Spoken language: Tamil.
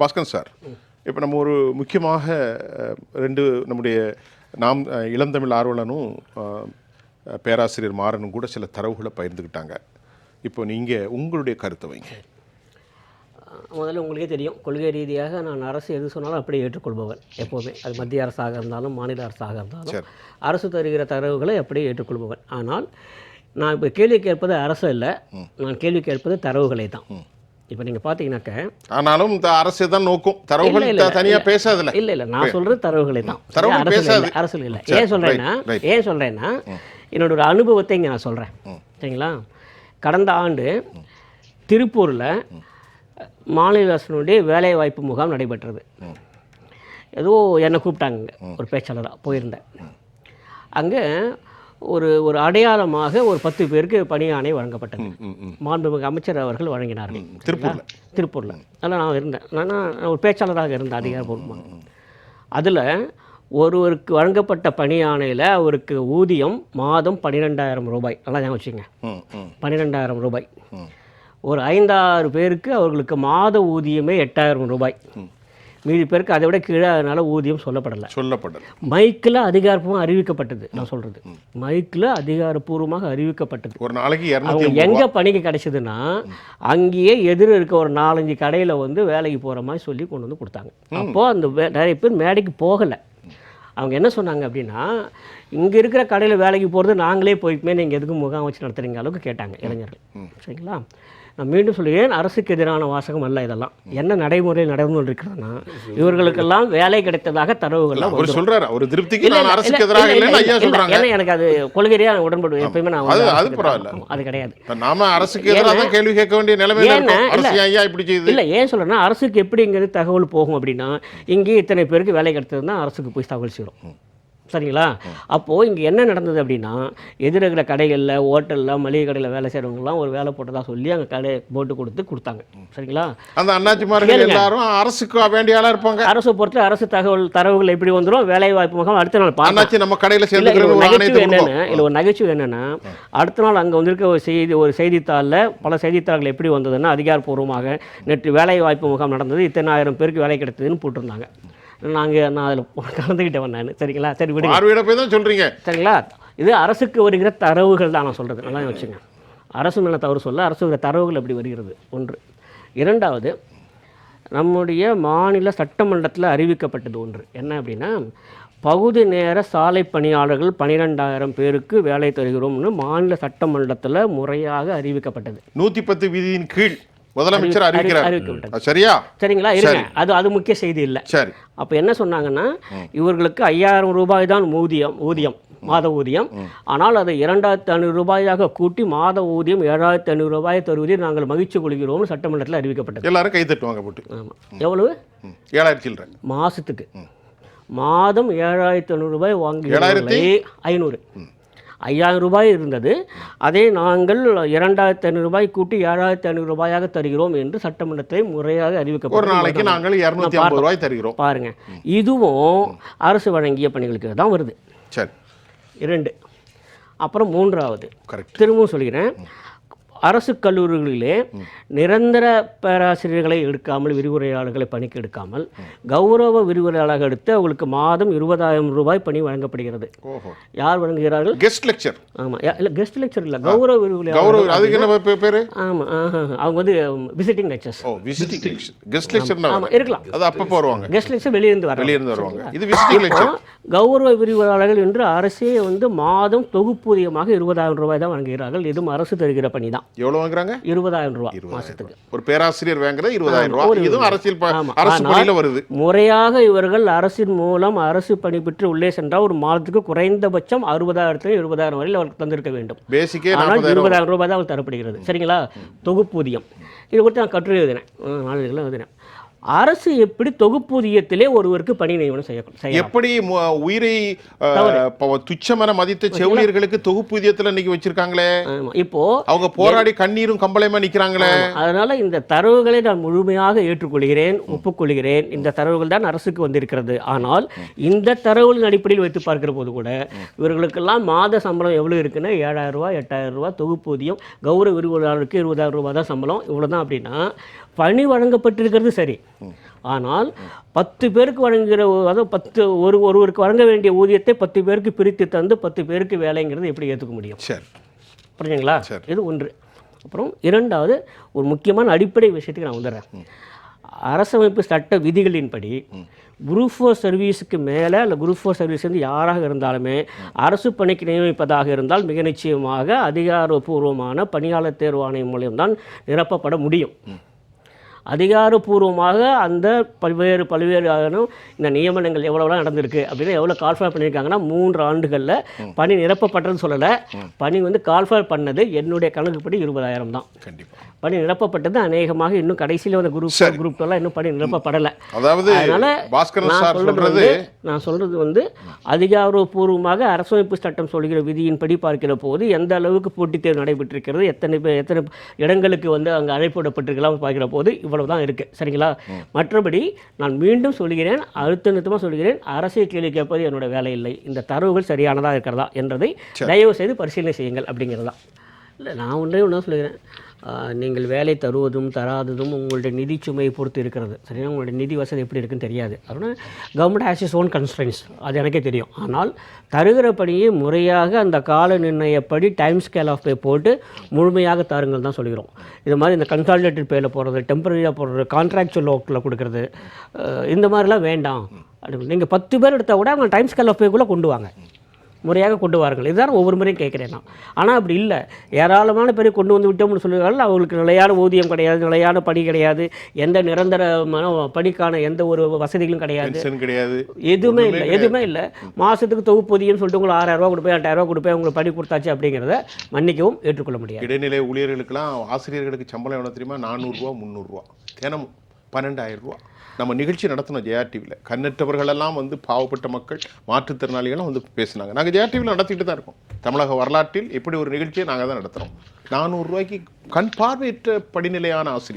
பாஸ்கர் சார் இப்போ நம்ம ஒரு முக்கியமாக ரெண்டு நம்முடைய நாம் இளம் தமிழ் ஆர்வலனும் பேராசிரியர் மாறனும் கூட சில தரவுகளை பகிர்ந்துக்கிட்டாங்க இப்போ நீங்கள் உங்களுடைய கருத்தை வைங்க. முதல்ல உங்களுக்கே தெரியும். கொள்கை ரீதியாக நான் அரசு எது சொன்னாலும் அப்படியே ஏற்றுக்கொள்பவன் எப்போவுமே. அது மத்திய அரசாக இருந்தாலும் மாநில அரசாக இருந்தாலும் சரி. அரசு தருகிற தரவுகளை அப்படியே ஏற்றுக்கொள்பவன். ஆனால் நான் இப்போ கேள்வி கேட்பது அரசு இல்லை நான் கேள்வி கேட்பது தரவுகளை தான். இப்போ நீங்கள் பார்த்தீங்கன்னாக்க ஆனாலும் இந்த அரசு தான் நோக்கும். தரவுகள் இல்ல, இல்ல, த- தனியா இல்ல. பேசாதுல இல்ல இல்ல நான் சொல்றது தரவுகளை தான். அரசு அரசு இல்லை ஏன் right. ஏன் சொல்றேன்னா என்னோட ஒரு அனுபவத்தை இங்கே நான் சொல்றேன். சரிங்களா? கடந்த ஆண்டு திருப்பூர்ல மாநில அரசினுடைய வேலைவாய்ப்பு முகாம் நடைபெற்றது. ஏதோ என்னை கூப்பிட்டாங்க ஒரு பேச்சாளராக போயிருந்தேன். அங்கே ஒரு ஒரு அடையாளமாக ஒரு பத்து பேருக்கு பணி ஆணை வழங்கப்பட்டது. மாண்புமிகு அமைச்சர் அவர்கள் வழங்கினார்கள். திருப்பூர்ல. திருப்பூரில். அதில் நான் இருந்தேன். நான் நான் ஒரு பேச்சாளராக இருந்தேன் அதிகாரப்பூர்வமாக அதில் ஒருவருக்கு வழங்கப்பட்ட பணி ஆணையில் அவருக்கு ஊதியம் மாதம் பன்னிரெண்டாயிரம் ரூபாய். நல்லா ஞாபகம் வச்சுங்க பன்னிரெண்டாயிரம் ரூபாய். ஒரு ஐந்தாறு பேருக்கு அவர்களுக்கு மாத ஊதியமே எட்டாயிரம் ரூபாய். மீதி பேருக்கு அதை விட கீழே அதனால் ஊதியம் சொல்லப்படலை. சொல்லப்படல. மைக்கில் அதிகாரப்பூர்வமாக அறிவிக்கப்பட்டது நான் சொல்கிறது மைக்கில் அதிகாரப்பூர்வமாக அறிவிக்கப்பட்டது. ஒரு நாளைக்கு அவங்க எங்கே பணிக்கு கிடைச்சதுன்னா அங்கேயே எதிர இருக்க ஒரு நாலஞ்சு கடையில் வந்து வேலைக்கு போகிற மாதிரி சொல்லி கொண்டு வந்து கொடுத்தாங்க. அப்போது அந்த நிறைய பேர் மேடைக்கு போகலை. அவங்க என்ன சொன்னாங்க அப்படின்னா இங்கே இருக்கிற கடையில் வேலைக்கு போகிறது நாங்களே போய்க்குமே நீங்கள் எதுக்கு முகாம் வச்சு நடத்துறீங்க அளவுக்கு கேட்டாங்க இளைஞர்கள். சரிங்களா? நான் மீண்டும் சொல்கிறேன் அரசுக்கு எதிரான வாசகம் அல்ல இதெல்லாம்? என்ன நடைமுறையில் நடந்து இருக்கிறதுனா இவர்களுக்கெல்லாம் வேலை கிடைத்ததாக தரவுகள்லாம் அவர் சொல்றாரு ஒரு திருப்திக்கு நான் அரசுக்கு எதிராக இல்ல, இல்லைன்னு ஐயா சொல்றாங்க. ஏன்னா எனக்கு அது கொள்கையா உடன்படு எப்பயுமே நான் அது- பரவாயில்ல. அது கிடையாது. நாம அரசுக்கு எதிராக கேள்வி கேட்க வேண்டிய அரசு இல்ல. ஐயா இப்படி செய்யுது? இல்ல ஏன் சொல்றேன்னா அரசுக்கு எப்படிங்கிறது தகவல் போகும் அப்படின்னா இங்கே இத்தனை பேருக்கு வேலை கிடைத்ததுன்னா அரசுக்கு போய் தகவல் சேரும். சரிங்களா? அப்போது இங்கே என்ன நடந்தது அப்படின்னா எதிர இருக்கிற கடைகளில் ஹோட்டலில் மளிகை கடையில் வேலை செய்கிறவங்கலாம் ஒரு வேலை போட்டதா சொல்லி அங்கே கடை போட்டு கொடுத்து கொடுத்தாங்க. சரிங்களா? அந்த அண்ணாச்சிமார்கள். எல்லாரும் அரசுக்கு வேண்டிய ஆளா இருப்பாங்க. அரசை பொறுத்து அரசு தகவல் தரவுகள் எப்படி வந்துடும் வேலை வாய்ப்பு முகாம் அடுத்த நாள் அண்ணாச்சி நம்ம கடையில நகைச்சுவை என்னன்னா. இல்ல ஒரு நகைச்சுவை என்னன்னா அடுத்த நாள் அங்கே வந்திருக்க ஒரு செய்தி ஒரு செய்தித்தாளில் பல செய்தித்தாள்கள் எப்படி வந்ததுன்னா அதிகாரப்பூர்வமாக நேற்று வேலை வாய்ப்பு முகாம் நடந்தது. இத்தனை ஆயிரம் பேருக்கு வேலை கிடைத்ததுன்னு போட்டிருந்தாங்க. நாங்கள் நான் அதில் கலந்துக்கிட்டவன் நான். சரிங்களா? சரி விடுங்க. பார்வையிட போய் தான் சொல்றீங்க. சரிங்களா? இது அரசுக்கு வருகிற தரவுகள் தான் நான் சொல்கிறது நல்லா வச்சுங்க அரசு மேலே தவறு சொல்ல அரசு தரவுகள் எப்படி வருகிறது? ஒன்று. இரண்டாவது நம்முடைய மாநில சட்டமன்றத்தில் அறிவிக்கப்பட்டது ஒன்று. என்ன அப்படின்னா பகுதி நேர சாலை பணியாளர்கள் பன்னிரெண்டாயிரம் பேருக்கு வேலை தருகிறோம்னு மாநில சட்டமன்றத்தில் முறையாக அறிவிக்கப்பட்டது. நூத்தி பத்து விதியின் கீழ். முதலமைச்சர் அறிவிக்கிறார். சரியா? சரிங்களா? இருங்க. அது அது முக்கிய செய்தி இல்லை. சரி. அப்போ என்ன சொன்னாங்கன்னா இவர்களுக்கு ஐயாயிரம் ரூபாய் தான் ஊதியம் ஊதியம் மாத ஊதியம். ஆனால் அதை இரண்டாயிரத்து ஐநூறு ரூபாயாக கூட்டி மாத ஊதியம் ஏழாயிரத்து ஐநூறு ரூபாயை தருவதில் நாங்கள் மகிழ்ச்சி கொள்கிறோம்னு சட்டமன்றத்தில் அறிவிக்கப்பட்டது. எல்லாரும் கை தட்டுவாங்க போட்டு. ஆமாம் எவ்வளவு? சில்லற. மாதத்துக்கு மாதம் ஏழாயிரத்து ஐநூறு ரூபாய் வாங்குகிறவர்களை ஐநூறு. ஐயாயிரம் ரூபாய் இருந்தது. அதை நாங்கள் இரண்டாயிரத்து ஐநூறு ரூபாய் கூட்டி ஏழாயிரத்து ஐநூறு ரூபாயாக தருகிறோம் என்று சட்டமன்றத்தை முறையாக ஒரு அறிவிக்கப்பட்டது நாளைக்கு நாங்கள் இருநூத்தி ஐம்பது ரூபாய் தருகிறோம். பாருங்க. இதுவும் அரசு வழங்கிய பணிகளுக்கு தான் வருது. சரி. இரண்டு. அப்புறம் மூன்றாவது. கரெக்ட் திரும்பவும் சொல்கிறேன். அரசு கல்லூரிகளிலே நிரந்தர பேராசிரியர்களை எடுக்காமல் விரிவுரையாளர்களை பணிக்கு எடுக்காமல் கௌரவ விரிவுரையாளர்கள் எடுத்து அவங்களுக்கு மாதம் இருபதாயிரம் ரூபாய் பணி வழங்கப்படுகிறது. யார் வழங்குகிறார்கள்? கெஸ்ட் லெக்சர் ஆமாம் இல்லை கெஸ்ட் லெக்சர் இல்லை கௌரவ விரிவுரையாளர் கௌரவ அதுக்கு என்ன பேரு? ஆமாம் அவங்க வந்து விசிட்டிங் லெக்சர்ஸ் ஓ விசிட்டிங் லெக்சர் கெஸ்ட் லெக்சர் ஆமாம் இருக்கலாம். அது அப்பப்போ வருவாங்க கெஸ்ட் லெக்சர் வெளியிருந்து வர வெளியிருந்து வருவாங்க. இது விசிட்டிங் லெக்சர் கௌரவ விரிவுரையாளர்கள் என்று அரசே வந்து மாதம் தொகுப்பூதியமாக இருபதாயிரம் ரூபாய் தான் வழங்குகிறார்கள். இதுவும் அரசு தருகிற பணி தான். எவ்வளவு வாங்குறாங்க? இருபதாயிரம் ரூபாய் மாசத்துக்கு. ஒரு பேராசிரியர் வாங்குறது இருபதாயிரம் ரூபாய் இதுவும் அரசியல். அரசு பணியில வருது. முறையாக இவர்கள் அரசின் மூலம் அரசு பணி பெற்று உள்ளே சென்றால் ஒரு மாதத்துக்கு குறைந்தபட்சம் அறுபதாயிரத்துல இருபதாயிரம் வரையில் அவருக்கு தந்திருக்க வேண்டும். பேசிக்கே ஆனால் இருபதாயிரம் ரூபாய் தான் அவருக்கு தரப்படுகிறது. சரிங்களா? தொகுப்பூதியம். இது குறித்து நான் கட்டுரை எழுதினேன். நாளிதழில் எழுதினேன். அரசு எப்படி தொகுப்பூதியத்திலே ஒருவருக்கு பணி நியமனம் செய்ய எப்படி உயிரை துச்சமென மதித்த செவிலியர்களுக்கு தொகுப்பூதியத்துல இன்னைக்கு வச்சிருக்காங்களே. இப்போ அவங்க போராடி கண்ணீரும் கம்பளையுமா நிக்கிறாங்களே? அதனால இந்த தரவுகளை நான் முழுமையாக ஏற்றுக்கொள்கிறேன் ஒப்புக்கொள்கிறேன். இந்த தரவுகள் தான் அரசுக்கு வந்திருக்கிறது. ஆனால் இந்த தரவுகளின் அடிப்படையில் வைத்து பார்க்கிற போது கூட இவர்களுக்கெல்லாம் மாத சம்பளம் எவ்வளவு இருக்குன்னா ஏழாயிரம் ரூபாய் எட்டாயிரம் ரூபாய் தொகுப்பூதியம் கௌரவ விரிவுரையாளருக்கு இருபதாயிரம் ரூபாய் தான் சம்பளம். இவ்வளவுதான் அப்படின்னா பணி வழங்கப்பட்டிருக்கிறது சரி. ஆனால் பத்து பேருக்கு வழங்குகிற அதாவது பத்து ஒரு ஒருவருக்கு வழங்க வேண்டிய ஊதியத்தை பத்து பேருக்கு பிரித்து தந்து பத்து பேருக்கு வேலைங்கிறது எப்படி ஏற்றுக்க முடியும்? சரி. புரிஞ்சுங்களா? சரி. இது ஒன்று. அப்புறம் இரண்டாவது ஒரு முக்கியமான அடிப்படை விஷயத்துக்கு நான் வந்துடுறேன். அரசமைப்பு சட்ட விதிகளின்படி குரூப் ஃபோர் சர்வீஸுக்கு மேலே இல்லை குரூப் ஃபோர் சர்வீஸ் வந்து யாராக இருந்தாலுமே அரசு பணிக்கு நியமிப்பதாக இருந்தால் மிக நிச்சயமாக அதிகாரப்பூர்வமான பணியாளர் தேர்வு ஆணையம் மூலியம்தான் நிரப்பப்பட முடியும். அதிகாரப்பூர்வமாக அந்த பல்வேறு பல்வேறு ஆகணும் இந்த நியமனங்கள் எவ்வளோலாம் நடந்திருக்கு அப்படின்னு எவ்வளோ கால்ஃபர் பண்ணியிருக்காங்கன்னா மூன்று ஆண்டுகளில் பணி நிரப்பப்பட்டதுன்னு சொல்லலை. பணி வந்து கால்ஃபர் பண்ணது என்னுடைய கணக்குப்படி இருபதாயிரம் தான். கண்டிப்பா. பணி நிரப்பப்பட்டது அநேகமாக இன்னும் கடைசியில் வந்த குரூப். குரூப் எல்லாம் இன்னும் பணி நிரப்பப்படலை. அதாவது நான் சொல்றது நான் சொல்றது வந்து அதிகாரப்பூர்வமாக அரசமைப்பு சட்டம் சொல்கிற விதியின்படி பார்க்கிற போது எந்த அளவுக்கு போட்டித் தேர்வு நடைபெற்றிருக்கிறது எத்தனை எத்தனை இடங்களுக்கு வந்து அங்கே அழைப்பிடப்பட்டிருக்கலாம் பார்க்கிற போது இவ்வளவு தான் இருக்குது சரிங்களா மற்றபடி நான் மீண்டும் சொல்கிறேன் அழுத்த நிறுத்தமாக சொல்கிறேன் அரசியல் கேள்வி கேட்பது என்னோட வேலை இல்லை. இந்த தரவுகள் சரியானதாக இருக்கிறதா என்றதை தயவு செய்து பரிசீலனை செய்யுங்கள் அப்படிங்கிறது இல்லை நான் ஒன்றே ஒன்று சொல்லுகிறேன் நீங்கள் வேலை தருவதும் தராததும் உங்களுடைய நிதி சுமையை பொறுத்து இருக்கிறது. சரியா? உங்களுடைய நிதி வசதி எப்படி இருக்குன்னு தெரியாது. அதனால் government has is own constraints அது எனக்கே தெரியும். ஆனால் தருகிற பணியை முறையாக அந்த கால நிர்ணயப்படி டைம் ஸ்கேல் ஆஃப் பே போட்டு முழுமையாக தாருங்கள் தான் சொல்கிறோம். இது மாதிரி இந்த கன்சாலிடேட்டட் பேயில் போடுறது டெம்பரரியாக போடுறது கான்ட்ராக்சுவல் ஒர்க்கில் கொடுக்குறது இந்த மாதிரிலாம் வேண்டாம். அப்படி நீங்கள் பத்து பேர் எடுத்தால் கூட அவங்க டைம் ஸ்கேல் ஆஃப் பேக்குள்ளே கொண்டு வாங்க. முறையாக கொண்டு வாருங்கள். இதுதான் ஒவ்வொரு முறையும் கேட்குறேன் நான். ஆனால் அப்படி இல்லை. ஏராளமான பேரை கொண்டு வந்து விட்டோம்னு சொல்லுவார்கள். அவங்களுக்கு நிலையான ஊதியம் கிடையாது நிலையான பணி கிடையாது. எந்த நிரந்தரமான பணிக்கான எந்த ஒரு வசதிகளும் கிடையாது. கிடையாது. எதுவுமே இல்லை எதுவுமே இல்லை. மாதத்துக்கு தொகுப்பூதியம்னு சொல்லிட்டு உங்களுக்கு ஆறாயிரம் ரூபா கொடுப்பேன் எட்டாயிரம் ரூபா கொடுப்பேன் உங்களுக்கு பணி கொடுத்தாச்சு அப்படிங்கிறத மன்னிக்கவும் ஏற்றுக்கொள்ள முடியாது. இடைநிலை ஊழியர்களுக்கெல்லாம் ஆசிரியர்களுக்கு சம்பளம் எவ்வளோ தெரியுமா? நானூறுரூவா முந்நூறுரூவா தினமும். பன்னெண்டாயிரம் ரூபா. நம்ம நிகழ்ச்சி நடத்தினோம் ஜெயா டிவியில் கண்ணற்றவர்களெல்லாம் வந்து பாவப்பட்ட மக்கள் மாற்றுத்திறனாளிகளும் வந்து பேசினாங்க. நாங்கள் ஜெயா டிவியில் நடத்திட்டு தான் இருக்கோம். தமிழக வரலாற்றில் இப்படி ஒரு நிகழ்ச்சியை நாங்கள் தான் நடத்துகிறோம் நானூறுரூவாய்க்கு கண் பார்வையற்ற படிநிலையான ஆசிரியர்.